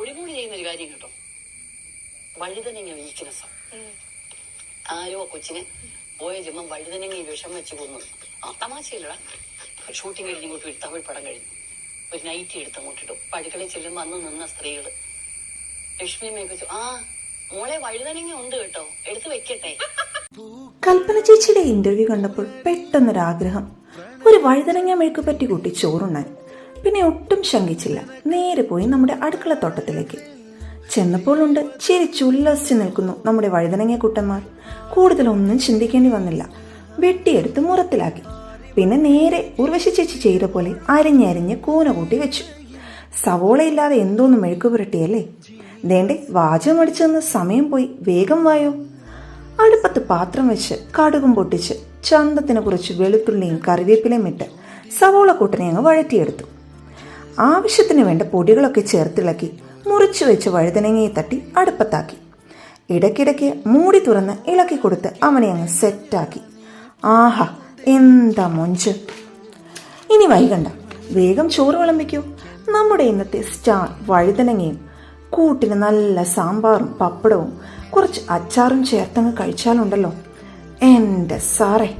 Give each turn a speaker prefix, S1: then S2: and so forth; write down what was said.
S1: ഒഴിമൂടി ചെയ്യുന്ന ഒരു കാര്യം കേട്ടോ. വഴുതനങ്ങ വീക്ക്നെസ് ആരോ കൊച്ചിന് കൊച്ചിനെ പോയ ജന്മം വഴുതനങ്ങ വിഷം വെച്ച് കൊന്നു. ആ തമാശയില്ലടാ. ഷൂട്ടിംഗ് കഴിഞ്ഞ് ഇങ്ങോട്ട് ഒരു തമിഴ് പടം കഴിഞ്ഞു. ഒരു നൈറ്റി എടുത്ത് അങ്ങോട്ട് ഇടും അപ്പൊ അടുക്കളയിൽ ചെല്ലുമ്പോ അന്ന് നിന്ന സ്ത്രീകൾ. ലക്ഷ്മിയമ്മയെ വെച്ചു ആ മോളെ വഴുതനങ്ങ ഉണ്ട് കേട്ടോ. എടുത്ത് വെക്കട്ടെ.
S2: കൽപ്പന ചേച്ചിയുടെ ഇന്റർവ്യൂ കണ്ടപ്പോൾ പെട്ടെന്നൊരാഗ്രഹം. ഒരു വഴുതനങ്ങ മെഴുക്ക് പറ്റി കൂട്ടി ചോറുണ്ണാൻ. പിന്നെ ഒട്ടും ശങ്കിച്ചില്ല. നേരെ പോയി നമ്മുടെ അടുക്കളത്തോട്ടത്തിലേക്ക് ചെന്നപ്പോൾ ഉണ്ട് ചിരിച്ചുല്ലസിച്ച് നിൽക്കുന്നു നമ്മുടെ വഴുതനങ്ങ കുട്ടന്മാർ. കൂടുതലൊന്നും ചിന്തിക്കേണ്ടി വന്നില്ല. വെട്ടിയെടുത്ത് മുറത്തിലാക്കി. പിന്നെ നേരെ ഉർവശി ചേച്ചി ചെയ്ത പോലെ അരിഞ്ഞരിഞ്ഞ് കൂന കൂട്ടി വെച്ചു. സവോളയില്ലാതെ എന്തോന്ന് മെഴുക്ക് പുരട്ടിയല്ലേ? ദേണ്ടേ വാചകം അടിച്ചെന്ന് സമയം പോയി. വേഗം വായോ? അടുപ്പത്ത് പാത്രം വെച്ച് കടുകും പൊട്ടിച്ച് ചന്തത്തിന് കുറച്ച് വെളുത്തുള്ളിയും കറിവേപ്പിലയും ഇട്ട് സവോള കൂട്ടനെ അങ്ങ് വഴറ്റിയെടുത്തു. ആവശ്യത്തിന് വേണ്ട പൊടികളൊക്കെ ചേർത്തിളക്കി മുറിച്ചു വെച്ച് വഴുതനങ്ങയെ തട്ടി അടുപ്പത്താക്കി. ഇടയ്ക്കിടയ്ക്ക് മൂടി തുറന്ന് ഇളക്കി കൊടുത്ത് അവനെ അങ്ങ് സെറ്റാക്കി. ആഹാ എന്താ മൊഞ്ച്. ഇനി വൈകണ്ട. വേഗം ചോറ് വിളമ്പിക്കൂ. നമ്മുടെ ഇന്നത്തെ സ്റ്റാർ വഴുതനങ്ങയും കൂട്ടിന് നല്ല സാമ്പാറും പപ്പടവും കുറച്ച് അച്ചാറും ചേർത്തങ്ങ് കഴിച്ചാലുണ്ടല്ലോ. എന്റെ സാറേ.